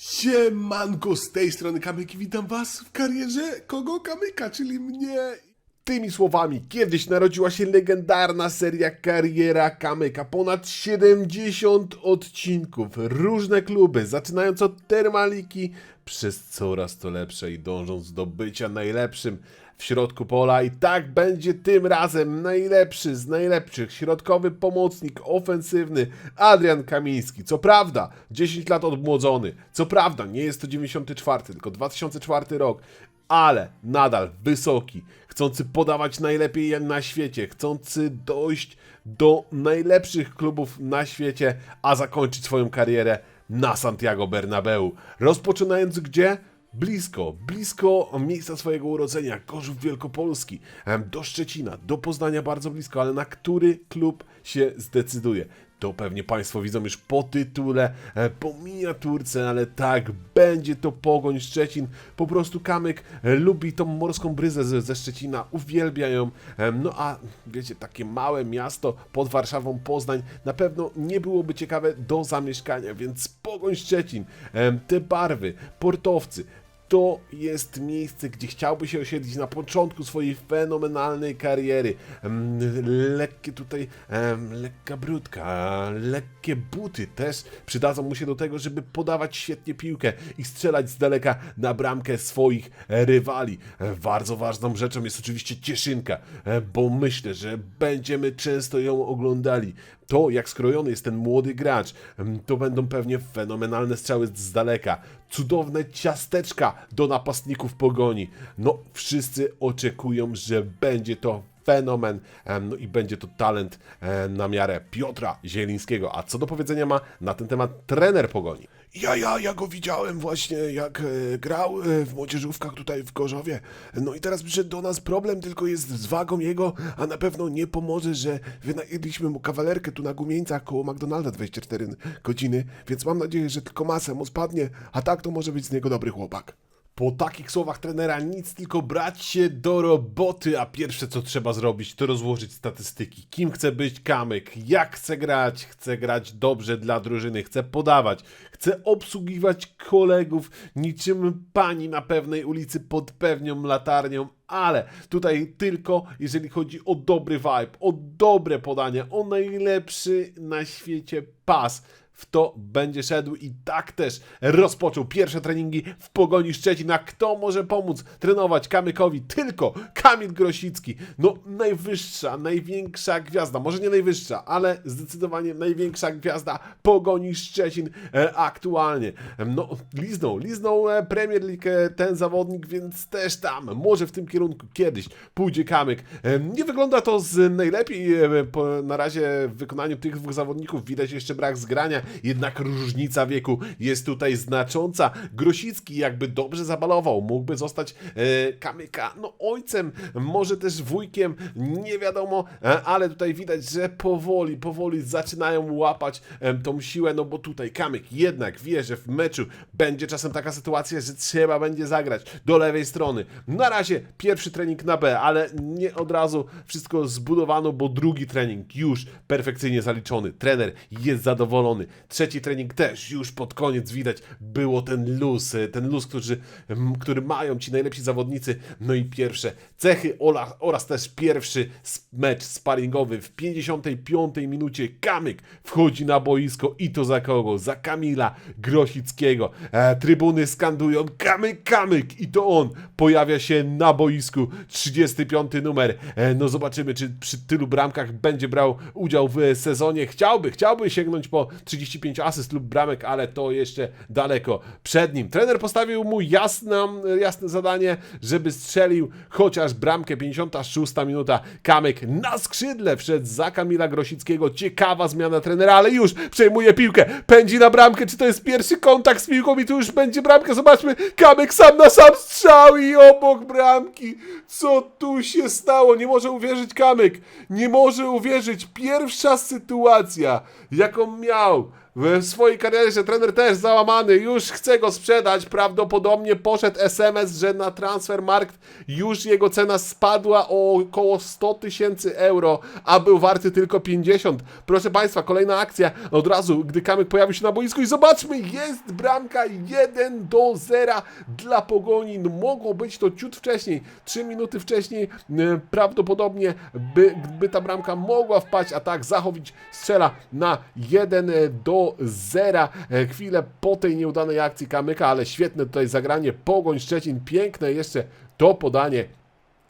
Siemanko, z tej strony Kamyk witam was w karierze kogo Kamyka, czyli mnie. Tymi słowami, kiedyś narodziła się legendarna seria Kariera Kamyka. Ponad 70 odcinków, różne kluby, zaczynając od Termaliki, przez coraz to lepsze i dążąc do bycia najlepszym w środku pola. I tak będzie tym razem najlepszy z najlepszych, środkowy pomocnik ofensywny Adrian Kamiński. Co prawda, 10 lat odmłodzony, co prawda, nie jest to 94, tylko 2004 rok, ale nadal wysoki, chcący podawać najlepiej na świecie, chcący dojść do najlepszych klubów na świecie, a zakończyć swoją karierę na Santiago Bernabeu. Rozpoczynając gdzie? Blisko, blisko miejsca swojego urodzenia, Gorzów Wielkopolski, do Szczecina, do Poznania bardzo blisko, ale na który klub się zdecyduje? To pewnie Państwo widzą już po tytule, e, po miniaturce, ale tak, będzie to Pogoń Szczecin. Po prostu Kamyk e, lubi tą morską bryzę ze, ze Szczecina, uwielbia ją. No a wiecie, takie małe miasto pod Warszawą, Poznań, na pewno nie byłoby ciekawe do zamieszkania, więc Pogoń Szczecin, te barwy, portowcy, to jest miejsce, gdzie chciałby się osiedlić na początku swojej fenomenalnej kariery. Em, Lekkie tutaj, lekka brudka, lekkie buty też przydadzą mu się do tego, żeby podawać świetnie piłkę i strzelać z daleka na bramkę swoich rywali. Bardzo ważną rzeczą jest oczywiście cieszynka, bo myślę, że będziemy często ją oglądali. To, jak skrojony jest ten młody gracz, em, to będą pewnie fenomenalne strzały z daleka, cudowne ciasteczka do napastników pogoni. No, wszyscy oczekują, że będzie to fenomen, no i będzie to talent na miarę Piotra Zielińskiego. A co do powiedzenia ma na ten temat trener pogoni? Ja, ja, ja go widziałem właśnie, jak e, grał e, w młodzieżówkach tutaj w Gorzowie. No i teraz przyszedł do nas problem, tylko jest z wagą jego, a na pewno nie pomoże, że wynajęliśmy mu kawalerkę tu na Gumieńcach koło McDonalda 24 godziny, więc mam nadzieję, że tylko masę mu spadnie, a tak to może być z niego dobry chłopak. Po takich słowach trenera nic, tylko brać się do roboty, a pierwsze co trzeba zrobić to rozłożyć statystyki. Kim chce być Kamyk, jak chce grać, chce grać dobrze dla drużyny, chce podawać, chce obsługiwać kolegów niczym pani na pewnej ulicy pod pewnią latarnią, ale tutaj tylko jeżeli chodzi o dobry vibe, o dobre podanie, o najlepszy na świecie pas w to będzie szedł i tak też rozpoczął pierwsze treningi w Pogoni Szczecin. A kto może pomóc trenować Kamykowi? Tylko Kamil Grosicki. No najwyższa, największa gwiazda, może nie najwyższa, ale zdecydowanie największa gwiazda Pogoni Szczecin e, aktualnie. No liznął, liznął e, Premier League e, ten zawodnik, więc też tam, może w tym kierunku kiedyś pójdzie Kamyk. Nie wygląda to z najlepiej na razie w wykonaniu tych dwóch zawodników. Widać jeszcze brak zgrania, jednak różnica wieku jest tutaj znacząca. Grosicki jakby dobrze zabalował, mógłby zostać e, Kamyka, no ojcem, może też wujkiem, nie wiadomo, e, ale tutaj widać, że powoli, powoli zaczynają łapać e, tą siłę, no bo tutaj Kamyk jednak wie, że w meczu będzie czasem taka sytuacja, że trzeba będzie zagrać do lewej strony. Na razie pierwszy trening na B, ale nie od razu wszystko zbudowano, bo drugi trening już perfekcyjnie zaliczony. Trener jest zadowolony. Trzeci trening też już pod koniec widać było ten luz, e, ten luz, który, który mają ci najlepsi zawodnicy. No i pierwsze cechy oraz, oraz też pierwszy mecz sparingowy w 55 minucie. Kamyk wchodzi na boisko i to za kogo? Za Kamila Grosickiego. E, trybuny skandują Kamyk, Kamyk i to on pojawia się na boisku. 35 numer. E, no zobaczymy, czy przy tylu bramkach będzie brał udział w sezonie. Chciałby, chciałby sięgnąć po 35 asyst lub bramek, ale to jeszcze daleko przed nim. Trener postawił mu jasne, jasne zadanie, żeby strzelił chociaż bramkę. 56 minuta. Kamyk na skrzydle wszedł za Kamila Grosickiego. Ciekawa zmiana trenera, ale już przejmuje piłkę. Pędzi na bramkę. Czy to jest pierwszy kontakt z piłką i tu już będzie bramka? Zobaczmy. Kamyk sam na sam strzał i obok bramki. Co tu się stało? Nie może uwierzyć Kamyk. Nie może uwierzyć. Pierwsza sytuacja, jaką miał w swojej karierze, trener też załamany, już chce go sprzedać, prawdopodobnie poszedł SMS, że na Transfermarkt już jego cena spadła o około 100 tysięcy euro, a był warty tylko 50. Proszę Państwa, kolejna akcja, od razu, gdy Kamyk pojawił się na boisku i zobaczmy, jest bramka 1 do 0 dla Pogoni, no mogło być to ciut wcześniej, 3 minuty wcześniej, e, prawdopodobnie by, by ta bramka mogła wpaść, a tak Zachowicz strzela na 1 do 0, e, chwilę po tej nieudanej akcji Kamyka, ale świetne tutaj zagranie, Pogoń Szczecin, piękne jeszcze to podanie.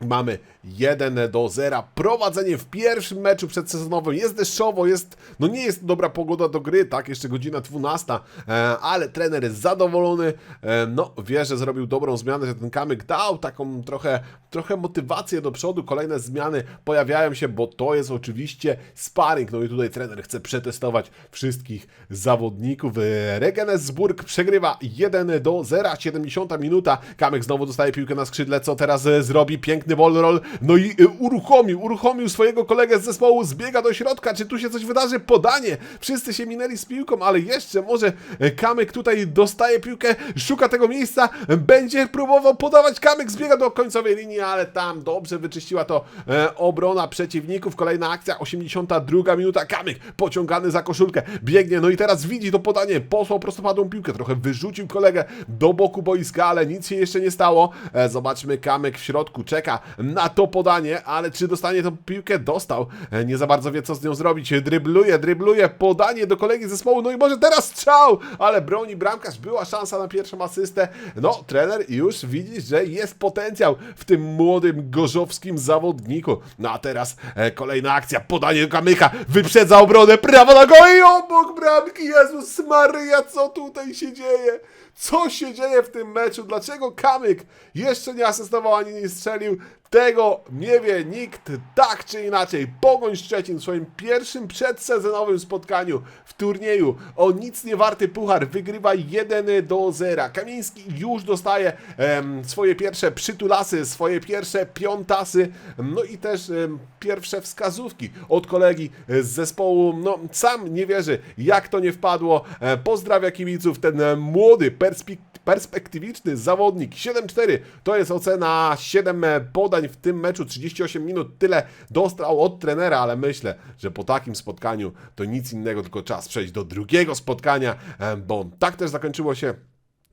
Mamy 1 do 0. Prowadzenie w pierwszym meczu przedsezonowym. Jest deszczowo, jest. No nie jest dobra pogoda do gry, tak? Jeszcze godzina 12, e, ale trener jest zadowolony. E, no, wie, że zrobił dobrą zmianę, że ten kamyk dał taką trochę, trochę motywację do przodu. Kolejne zmiany pojawiają się, bo to jest oczywiście sparring. No i tutaj trener chce przetestować wszystkich zawodników. E, Regensburg przegrywa 1 do 0. 70 minuta. Kamek znowu dostaje piłkę na skrzydle. Co teraz zrobi? Piękny ball roll. No i e, uruchomił, uruchomił swojego kolegę z zespołu. Zbiega do środka. Czy tu się coś wydarzy? Podanie. Wszyscy się minęli z piłką, ale jeszcze może e, Kamek tutaj dostaje piłkę, szuka tego miejsca, będzie próbował podawać. Kamek zbiega do końcowej linii, ale tam dobrze wyczyściła to e, obrona przeciwników. Kolejna akcja, 82 minuta. Kamek pociągany za koszulkę, biegnie, no i teraz widzi to podanie, posłał prostopadłą piłkę, trochę wyrzucił kolegę do boku boiska, ale nic się jeszcze nie stało. E, zobaczmy, Kamek w środku czeka na to podanie, ale czy dostanie tą piłkę? Dostał. Nie za bardzo wie, co z nią zrobić. Drybluje, drybluje, podanie do kolegi zespołu, no i może teraz strzał, ale broni bramkarz, była szansa na pierwszą asystę. No, trener już widzi, że jest potencjał w tym młodym, gorzowskim zawodniku. No a teraz e, kolejna akcja, podanie do Kamyka, wyprzedza obronę, prawo na go i obok bramki, Jezus Maryja, co tutaj się dzieje? Co się dzieje w tym meczu? Dlaczego Kamyk jeszcze nie asystował ani nie strzelił? Tego nie wie nikt, tak czy inaczej. Pogoń Szczecin w swoim pierwszym przedsezonowym spotkaniu w turnieju o nic nie warty puchar wygrywa 1 do 0. Kamiński już dostaje em, swoje pierwsze przytulasy, swoje pierwsze piątasy, no i też em, pierwsze wskazówki od kolegi z zespołu. No, sam nie wierzy, jak to nie wpadło. E, Pozdrawia kibiców, ten e, młody, perspektywiczny zawodnik. 7-4 to jest ocena 7 podań w tym meczu, 38 minut. Tyle dostał od trenera, ale myślę, że po takim spotkaniu to nic innego, tylko czas przejść do drugiego spotkania, bo tak też zakończyło się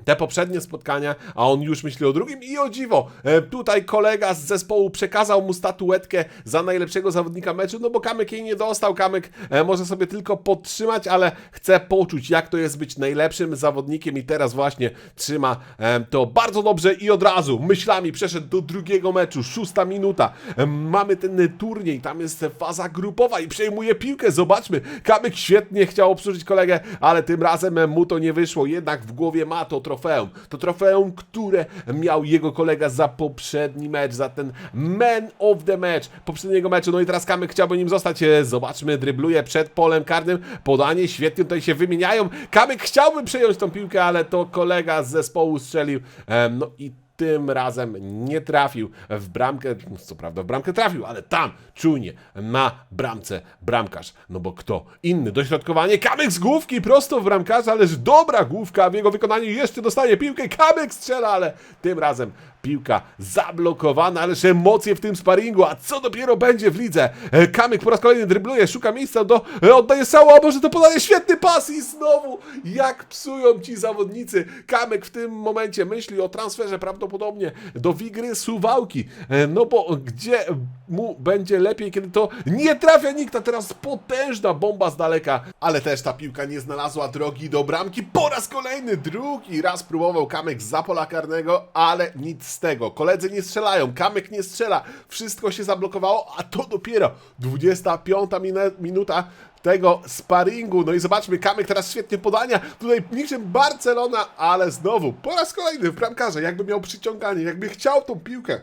te poprzednie spotkania, a on już myśli o drugim i o dziwo, e, tutaj kolega z zespołu przekazał mu statuetkę za najlepszego zawodnika meczu, no bo Kamyk jej nie dostał, Kamyk e, może sobie tylko podtrzymać, ale chce poczuć jak to jest być najlepszym zawodnikiem i teraz właśnie trzyma e, to bardzo dobrze i od razu myślami przeszedł do drugiego meczu, szósta minuta, mamy ten turniej, tam jest faza grupowa i przejmuje piłkę, zobaczmy, Kamyk świetnie chciał obsłużyć kolegę, ale tym razem mu to nie wyszło, jednak w głowie ma to trofeum. To trofeum, które miał jego kolega za poprzedni mecz, za ten man of the match poprzedniego meczu. No i teraz Kamyk chciałby nim zostać. E, Zobaczmy, drybluje przed polem karnym. Podanie świetnie tutaj się wymieniają. Kamyk chciałby przejąć tą piłkę, ale to kolega z zespołu strzelił. Em, No i tym razem nie trafił w bramkę, co prawda w bramkę trafił, ale tam czujnie na bramce bramkarz, no bo kto inny, dośrodkowanie, Kamyk z główki prosto w bramkarza, ależ dobra główka, w jego wykonaniu. Jeszcze dostaje piłkę, Kamyk strzela, ale tym razem piłka zablokowana, ależ emocje w tym sparingu, a co dopiero będzie w lidze, E, Kamyk po raz kolejny drybluje, szuka miejsca do, e, oddaje strzał, a może to podaje świetny pas i znowu, jak psują ci zawodnicy, Kamyk w tym momencie myśli o transferze prawdopodobnie do Wigry Suwałki, E, no bo gdzie mu będzie lepiej, kiedy to nie trafia nikt, a teraz potężna bomba z daleka, ale też ta piłka nie znalazła drogi do bramki, po raz kolejny, drugi raz próbował Kamek za pola karnego, ale nic tego, koledzy nie strzelają, Kamek nie strzela, wszystko się zablokowało, a to dopiero 25 mine- minuta tego sparingu. No i zobaczmy, Kamek teraz świetnie podania. Tutaj niczym Barcelona, ale znowu po raz kolejny w bramkarze, jakby miał przyciąganie, jakby chciał tą piłkę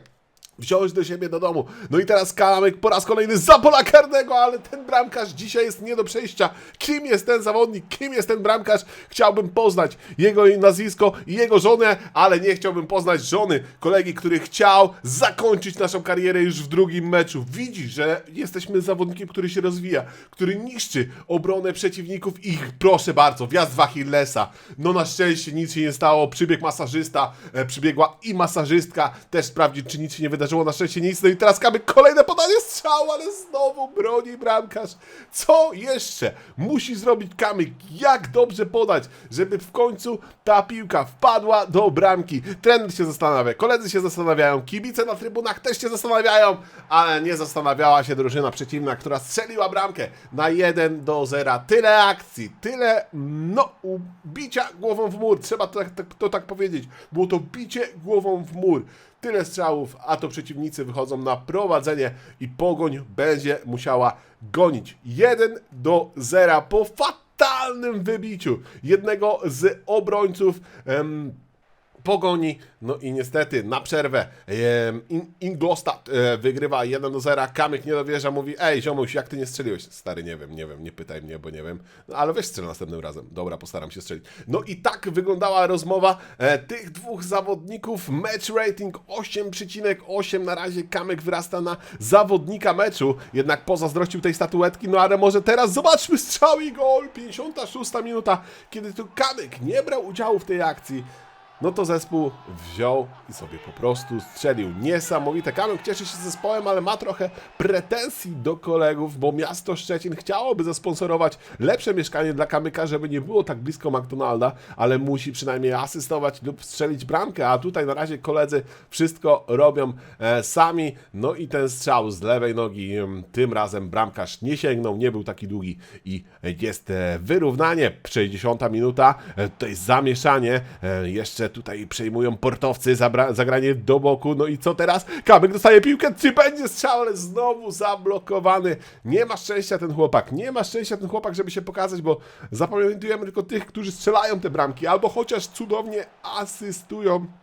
wziąć do siebie do domu. No i teraz Kamyk po raz kolejny za pola karnego, ale ten bramkarz dzisiaj jest nie do przejścia. Kim jest ten zawodnik? Kim jest ten bramkarz? Chciałbym poznać jego nazwisko i jego żonę, ale nie chciałbym poznać żony kolegi, który chciał zakończyć naszą karierę już w drugim meczu. Widzisz, że jesteśmy zawodnikiem, który się rozwija, który niszczy obronę przeciwników i proszę bardzo, wjazd w Achillesa. No na szczęście nic się nie stało, przybiegł masażysta, e, przybiegła i masażystka, też sprawdzić, czy nic się nie wydarzyło, na szczęście nic. No i teraz Kamyk kolejne podanie strzału, ale znowu broni bramkarz. Co jeszcze musi zrobić Kamyk? Jak dobrze podać, żeby w końcu ta piłka wpadła do bramki? Trener się zastanawia, koledzy się zastanawiają, kibice na trybunach też się zastanawiają, ale nie zastanawiała się drużyna przeciwna, która strzeliła bramkę na 1 do 0. Tyle akcji, tyle no bicia głową w mur, trzeba to tak, tak, to tak powiedzieć. Było to bicie głową w mur. Tyle strzałów, a to przeciwnicy wychodzą na prowadzenie i Pogoń będzie musiała gonić. 1 do 0 po fatalnym wybiciu jednego z obrońców. em, Pogoni, no i niestety na przerwę In, Ingolstadt e, wygrywa 1 do 0, Kamyk nie dowierza, mówi ej ziomuś, jak ty nie strzeliłeś? Stary, nie wiem, nie wiem, nie pytaj mnie, bo nie wiem, no, ale weź strzel następnym razem, dobra, postaram się strzelić. No i tak wyglądała rozmowa e, tych dwóch zawodników, match rating 8,8, na razie Kamyk wyrasta na zawodnika meczu, jednak pozazdrościł tej statuetki, no ale może teraz zobaczmy strzał i gol, 56 minuta, kiedy to Kamyk nie brał udziału w tej akcji, no to zespół wziął i sobie po prostu strzelił. Niesamowite. Kamyk cieszy się zespołem, ale ma trochę pretensji do kolegów, bo miasto Szczecin chciałoby zasponsorować lepsze mieszkanie dla Kamyka, żeby nie było tak blisko McDonalda, ale musi przynajmniej asystować lub strzelić bramkę, a tutaj na razie koledzy wszystko robią e, sami. No i ten strzał z lewej nogi, em, tym razem bramkarz nie sięgnął, nie był taki długi i jest e, wyrównanie. 60 minuta, e, tutaj zamieszanie, e, jeszcze tutaj przejmują portowcy, zagranie do boku, no i co teraz? Kamyk dostaje piłkę, czy będzie strzał, ale znowu zablokowany. Nie ma szczęścia ten chłopak, nie ma szczęścia ten chłopak, żeby się pokazać, bo zapamiętujemy tylko tych, którzy strzelają te bramki, albo chociaż cudownie asystują.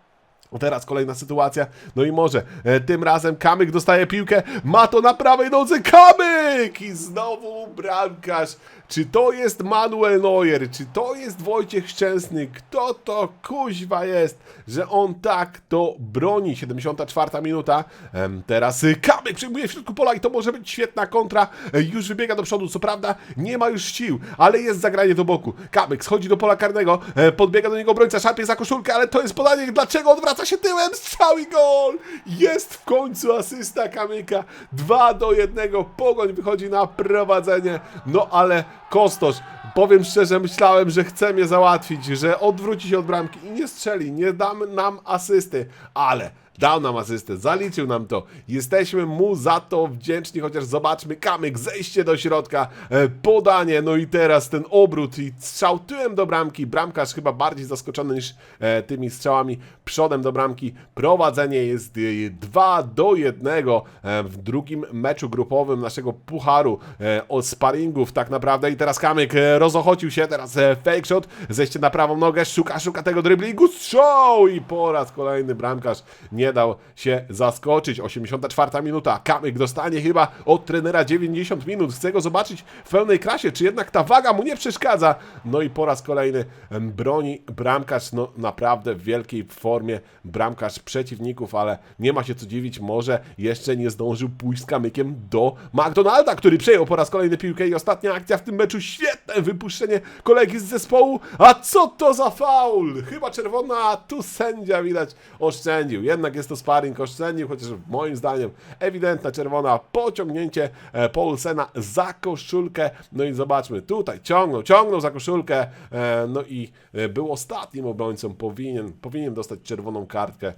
Teraz kolejna sytuacja, no i może e, tym razem Kamyk dostaje piłkę, ma to na prawej nodze, Kamyk! I znowu bramkarz. Czy to jest Manuel Neuer, czy to jest Wojciech Szczęsny, kto to kuźwa jest, że on tak to broni? 74 minuta, Em, teraz Kamyk przejmuje w środku pola i to może być świetna kontra, E, już wybiega do przodu, co prawda nie ma już sił, ale jest zagranie do boku. Kamyk schodzi do pola karnego, e, podbiega do niego obrońca, szarpie za koszulkę, ale to jest podanie, dlaczego odwraca się tyłem, i gol! Jest w końcu asysta Kamyka, 2 do 1, Pogoń wychodzi na prowadzenie, no ale Kostosz, powiem szczerze, myślałem, że chce mnie załatwić, że odwróci się od bramki i nie strzeli, nie dam nam asysty, ale dał nam asystę, zaliczył nam to. Jesteśmy mu za to wdzięczni, chociaż zobaczmy, kamyk, zejście do środka, e, podanie, no i teraz ten obrót i strzał tyłem do bramki. Bramkarz chyba bardziej zaskoczony niż e, tymi strzałami przodem do bramki. Prowadzenie jest e, 2 do 1 e, w drugim meczu grupowym naszego pucharu e, o sparingów tak naprawdę. I teraz kamyk e, rozochocił się, teraz e, fake shot, zejście na prawą nogę, szuka, szuka tego driblingu, strzał i po raz kolejny bramkarz nie dał się zaskoczyć. 84 minuta, Kamyk dostanie chyba od trenera 90 minut, chce go zobaczyć w pełnej krasie, czy jednak ta waga mu nie przeszkadza. No i po raz kolejny broni bramkarz, no naprawdę w wielkiej formie bramkarz przeciwników, ale nie ma się co dziwić, może jeszcze nie zdążył pójść z Kamykiem do McDonalda, który przejął po raz kolejny piłkę i ostatnia akcja w tym meczu, świetne wypuszczenie kolegi z zespołu, a co to za faul? Chyba czerwona, a tu sędzia widać oszczędził, jednak jest to sparring, oszczędził, chociaż moim zdaniem ewidentna czerwona, pociągnięcie e, Paulsena za koszulkę, no i zobaczmy, tutaj ciągnął, ciągnął za koszulkę, e, no i e, był ostatnim obrońcą, powinien, powinien dostać czerwoną kartkę,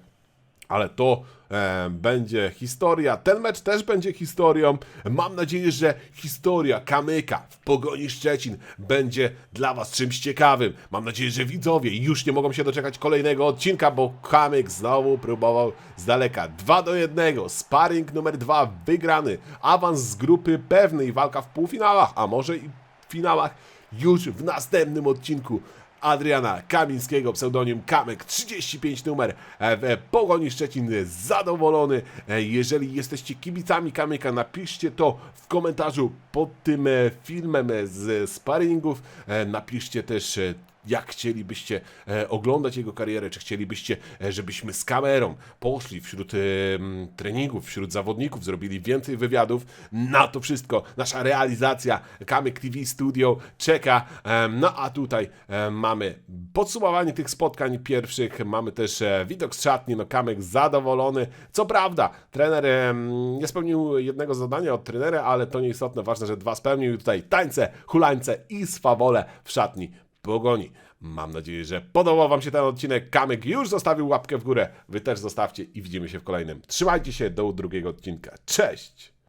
ale to e, będzie historia. Ten mecz też będzie historią. Mam nadzieję, że historia Kamyka w Pogoni Szczecin będzie dla Was czymś ciekawym. Mam nadzieję, że widzowie już nie mogą się doczekać kolejnego odcinka, bo Kamyk znowu próbował z daleka. 2 do 1. Sparring numer 2 wygrany. Awans z grupy pewny i walka w półfinałach, a może i w finałach już w następnym odcinku. Adriana Kamińskiego, pseudonim Kamek 35 numer e, w Pogoni Szczecin zadowolony. E, Jeżeli jesteście kibicami Kamyka, napiszcie to w komentarzu pod tym e, filmem e, z sparingów. E, Napiszcie też e, jak chcielibyście e, oglądać jego karierę, czy chcielibyście, e, żebyśmy z kamerą poszli wśród e, treningów, wśród zawodników, zrobili więcej wywiadów. Na to wszystko nasza realizacja Kamek TV Studio czeka. No a tutaj mamy podsumowanie tych spotkań pierwszych, mamy też widok z szatni, no Kamek zadowolony. Co prawda, trener nie spełnił jednego zadania od trenera, ale to nieistotne, ważne, że dwa spełnił. Tutaj tańce, hulańce i swawole w szatni pogoni. Mam nadzieję, że podobał Wam się ten odcinek. Kamek już zostawił łapkę w górę. Wy też zostawcie i widzimy się w kolejnym. Trzymajcie się do drugiego odcinka. Cześć!